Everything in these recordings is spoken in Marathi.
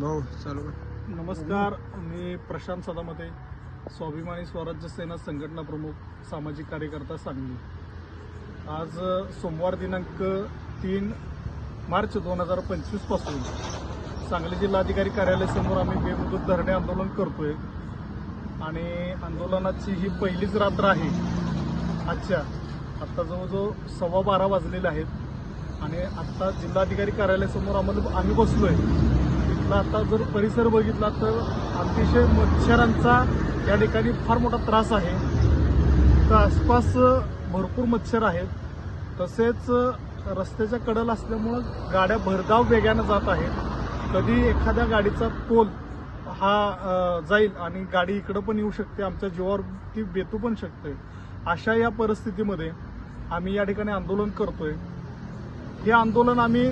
भाऊ चालू नमस्कार मी प्रशांत सदामते स्वाभिमानी स्वराज्य सेना संघटना प्रमुख सामाजिक कार्यकर्ता सांगली. आज सोमवार दिनांक तीन मार्च दोन हजार पंचवीसपासून सांगली जिल्हाधिकारी कार्यालयासमोर आम्ही बेमुदत धरणे आंदोलन करतोय. आणि आंदोलनाची ही पहिलीच रात्र आहे. आजच्या आत्ता जवळजवळ सव्वा बारा वाजलेले आहेत. आणि आत्ता जिल्हाधिकारी कार्यालयासमोर आम्हाला आम्ही बसलोय. बघितला आता जर परिसर बघितला तर अतिशय मच्छरांचा या ठिकाणी फार मोठा त्रास आहे. तर आसपास भरपूर मच्छर आहेत. तसेच रस्त्याच्या कडेला असल्यामुळं गाड्या भरधाव वेगानं जात आहेत. कधी एखाद्या गाडीचा पोल हा जाईल आणि गाडी इकडं पण येऊ शकते आमच्या जीवावर ती बेतू पण शकते. अशा या परिस्थितीमध्ये आम्ही या ठिकाणी आंदोलन करतोय. हे आंदोलन आम्ही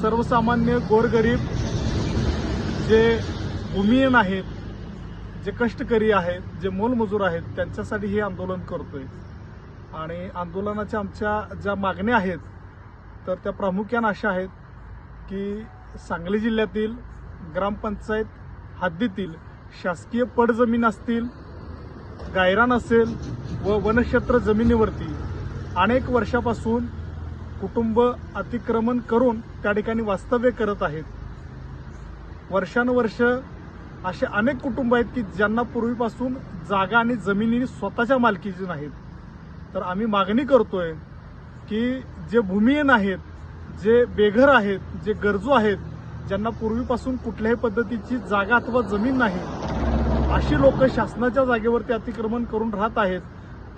सर्वसामान्य गोरगरीब जे भूमिहीन आहेत जे कष्टकरी आहेत जे मोलमजूर आहेत त्यांच्यासाठी हे आंदोलन करतोय. आणि आंदोलनाच्या आमच्या ज्या मागण्या आहेत तर त्या प्रामुख्यानं अशा आहेत की सांगली जिल्ह्यातील ग्रामपंचायत हद्दीतील शासकीय पडजमीन असतील गायरान असेल व वनक्षेत्र जमिनीवरती अनेक वर्षापासून कुटुंब अतिक्रमण करून त्या ठिकाणी वास्तव्य करत आहेत. वर्षानुवर्ष असे अनेक कुटुंब आहेत की ज्यांना पूर्वीपासून जागा आणि जमिनी स्वतःच्या मालकीची नाहीत. तर आम्ही मागणी करतोय की जे भूमिहीन आहेत जे बेघर आहेत जे गरजू आहेत ज्यांना पूर्वीपासून कुठल्याही पद्धतीची जागा अथवा जमीन नाही अशी लोक शासनाच्या जागेवरती अतिक्रमण करून राहत आहेत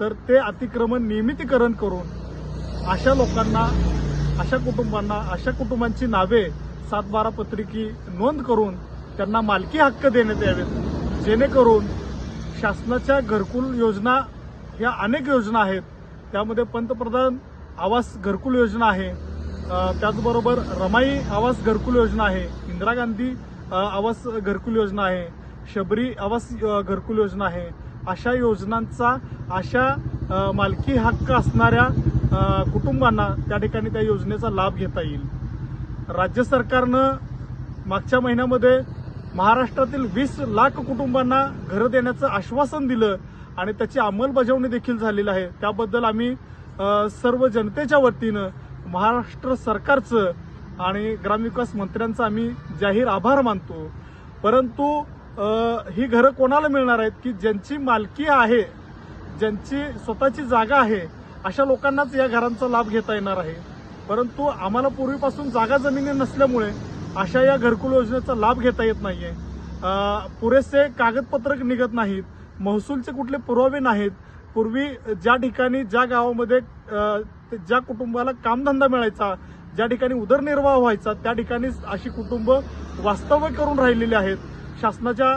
तर ते अतिक्रमण नियमितीकरण करून अशा लोकांना अशा कुटुंबांना अशा कुटुंबांची नावे सात बारा पत्रिकी नोंद करून त्यांना मालकी हक्क देण्यात यावेत. जेणेकरून शासनाच्या घरकुल योजना ह्या अनेक योजना आहेत. त्यामध्ये पंतप्रधान आवास घरकुल योजना आहे. त्याचबरोबर रमाई आवास घरकुल योजना आहे. इंदिरा गांधी आवास घरकुल योजना आहे. शबरी आवास घरकुल योजना आहे. अशा योजनांचा अशा मालकी हक्क असणाऱ्या कुटुंबांना त्या ठिकाणी त्या योजनेचा लाभ घेता येईल. राज्य सरकारनं मागच्या महिन्यामध्ये महाराष्ट्रातील वीस लाख कुटुंबांना घरं देण्याचं आश्वासन दिलं आणि त्याची अंमलबजावणी देखील झालेली आहे. त्याबद्दल आम्ही सर्व जनतेच्या वतीनं महाराष्ट्र सरकारचं आणि ग्रामविकास मंत्र्यांचा आम्ही जाहीर आभार मानतो. परंतु ही घरं कोणाला मिळणार आहेत की ज्यांची मालकी आहे ज्यांची स्वतःची जागा आहे अशा लोकांनाच या घरांचा लाभ घेता येणार आहे. परंतु आम्हाला पूर्वीपासून जागा जमिनी नसल्यामुळे अशा या घरकुल योजनेचा लाभ घेता येत नाहीये. पुरेसे कागदपत्रक निघत नाहीत महसूलचे कुठले पुरावे नाहीत. पूर्वी ज्या ठिकाणी ज्या गावामध्ये ते- ज्या कुटुंबाला कामधंदा मिळायचा ज्या ठिकाणी उदरनिर्वाह व्हायचा त्या ठिकाणी अशी कुटुंब वास्तव्य करून राहिलेली आहेत शासनाच्या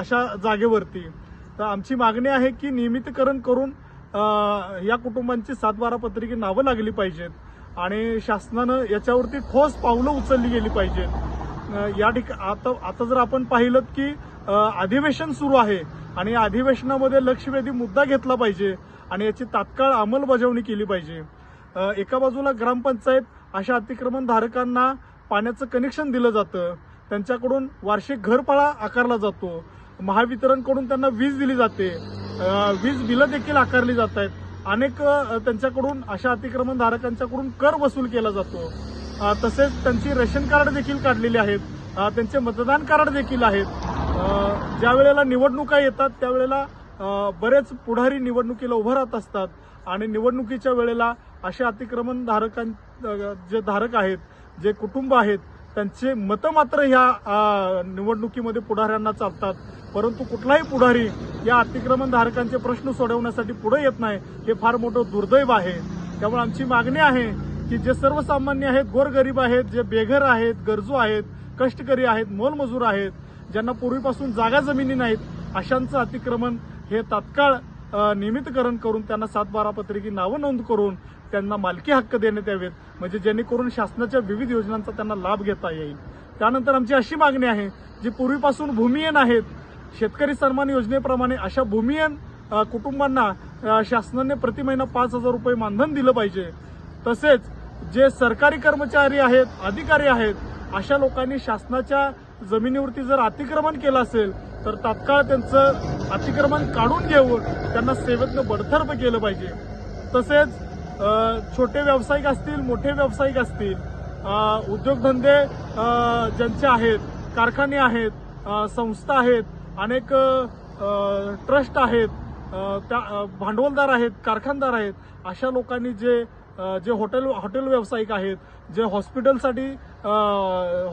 अशा जागेवरती. तर आमची मागणी आहे की नियमितीकरण करून या कुटुंबांची सात बारा पत्रिके नावं लागली पाहिजेत. आणि शासनानं याच्यावरती ठोस पावलं उचलली गेली पाहिजेत या ठिका आता आता जर आपण पाहिलं की अधिवेशन सुरू आहे आणि अधिवेशनामध्ये लक्षवेधी मुद्दा घेतला पाहिजे आणि याची तात्काळ अंमलबजावणी केली पाहिजे. एका बाजूला ग्रामपंचायत अशा अतिक्रमण धारकांना पाण्याचं कनेक्शन दिलं जातं त्यांच्याकडून वार्षिक घरपाळा आकारला जातो महावितरणकडून त्यांना वीज दिली जाते वीज बिलं देखील आकारली जात आहेत. अनेक त्यांच्याकडून अशा अतिक्रमण धारकांच्याकडून कर वसूल केला जातो. तसेच त्यांची रेशन कार्ड देखील काढलेली आहेत. त्यांचे मतदान कार्ड देखील आहेत. ज्या वेळेला निवडणुका येतात त्यावेळेला बरेच पुढारी निवडणुकीला उभं राहत असतात. आणि निवडणुकीच्या वेळेला अशा अतिक्रमण धारकां जे धारक आहेत जे कुटुंब आहेत त्यांचे मतं मात्र ह्या निवडणुकीमध्ये पुढाऱ्यांना चालतात. परंतु कुठलाही पुढारी या अतिक्रमण धारकांचे प्रश्न सोडवण्यासाठी पुढे येत नाही हे फार मोठं दुर्दैव आहे. त्यामुळे आमची मागणी आहे की जे सर्वसामान्य आहेत गोरगरीब आहेत जे बेघर आहेत गरजू आहेत कष्टकरी आहेत मोलमजूर आहेत ज्यांना पूर्वीपासून जागा जमिनी नाहीत अशांचं अतिक्रमण हे तात्काळ नियमितकरण करून त्यांना सात बारा पत्रिकी नावं नोंद करून त्यांना मालकी हक्क देण्यात यावेत. म्हणजे जेणेकरून शासनाच्या विविध योजनांचा त्यांना लाभ घेता येईल. त्यानंतर आमची अशी मागणी आहे जी पूर्वीपासून भूमिहीन आहेत. शेतकरी सन्मान योजनेप्रमाणे अशा भूमिहीन कुटुंबांना शासनाने प्रति महिना पाच हजार रुपये मानधन दिलं पाहिजे. तसेच जे सरकारी कर्मचारी आहेत अधिकारी आहेत अशा लोकांनी शासनाच्या जमिनीवरती जर अतिक्रमण केलं असेल तर तात्काळ त्यांचं अतिक्रमण काढून घेऊन त्यांना सेवेतनं बडतर्फ केलं पाहिजे. तसेच छोटे व्यावसायिक असतील मोठे व्यावसायिक असतील उद्योगधंदे ज्यांचे आहेत कारखाने आहेत संस्था आहेत अनेक ट्रस्ट आहेत त्या भांडवलदार आहेत कारखानदार आहेत अशा लोकांनी जे जे हॉटेल हॉटेल व्यावसायिक आहेत जे हॉस्पिटलसाठी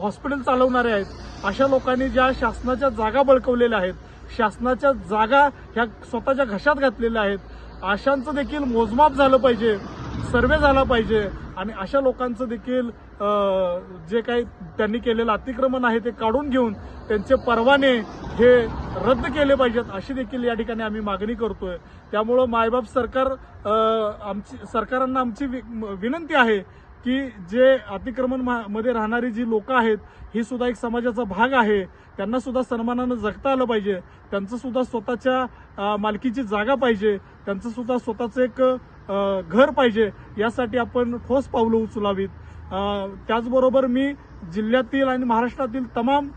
हॉस्पिटल चालवणारे आहेत अशा लोकांनी ज्या शासनाच्या जागा बळकवलेल्या आहेत शासनाच्या जागा ह्या स्वतःच्या घशात घातलेल्या आहेत अशांचं देखील मोजमाप झालं पाहिजे सर्वे झाला पाहिजे आणि अशा लोकांचं देखील जे काही त्यांनी केलेलं अतिक्रमण आहे ते काढून घेऊन त्यांचे परवाने हे रद्द केले पाहिजेत अशी देखील या ठिकाणी आम्ही मागणी करतोय. त्यामुळं मायबाप सरकार आमची सरकारांना आमची वि- विनंती आहे की जे अतिक्रमणमध्ये राहणारी जी लोक आहेत ही सुद्धा एक समाजाचा भाग आहे. त्यांना सुद्धा सन्मानानं जगता आलं पाहिजे. त्यांचं सुद्धा स्वतःच्या मालकीची जागा पाहिजे. त्यांचं सुद्धा स्वतःचं एक घर पाहिजे यासाठी आपण ठोस पावलं उचलावीत. त्याचबरोबर मी जिल्ह्यातील आणि महाराष्ट्रातील तमाम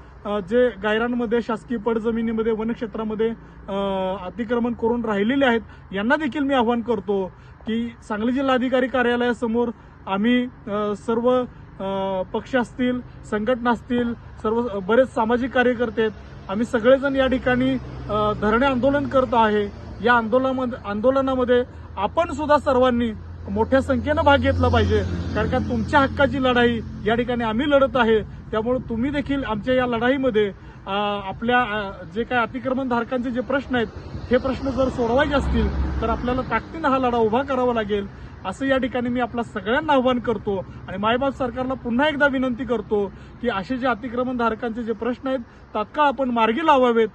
जे गायरांमध्ये शासकीय पडजमिनीमध्ये वनक्षेत्रामध्ये अतिक्रमण करून राहिलेले आहेत यांना देखील मी आवाहन करतो की सांगली जिल्हाधिकारी कार्यालयासमोर आम्ही सर्व पक्ष असतील संघटना असतील सर्व बरेच सामाजिक कार्यकर्ते आहेत आम्ही सगळेजण या ठिकाणी धरणे आंदोलन करत आहे. या आंदोलनामध्ये आंदोलनामध्ये आपण सुद्धा सर्वांनी मोठ्या संख्येनं भाग घेतला पाहिजे. कारण का तुमच्या हक्काची लढाई या ठिकाणी आम्ही लढत आहे. त्यामुळे तुम्ही देखील आमच्या या लढाईमध्ये आपल्या जे काय अतिक्रमणधारकांचे जे प्रश्न आहेत हे प्रश्न जर सोडवायचे असतील तर आपल्याला ताकदीनं हा लढा उभा करावा लागेल. असं या ठिकाणी मी आपला सगळ्यांना आव्हान करतो आणि मायबाप सरकारला पुन्हा एकदा विनंती करतो की असे जे अतिक्रमणधारकांचे जे प्रश्न आहेत तात्काळ आपण मार्गी लावावेत.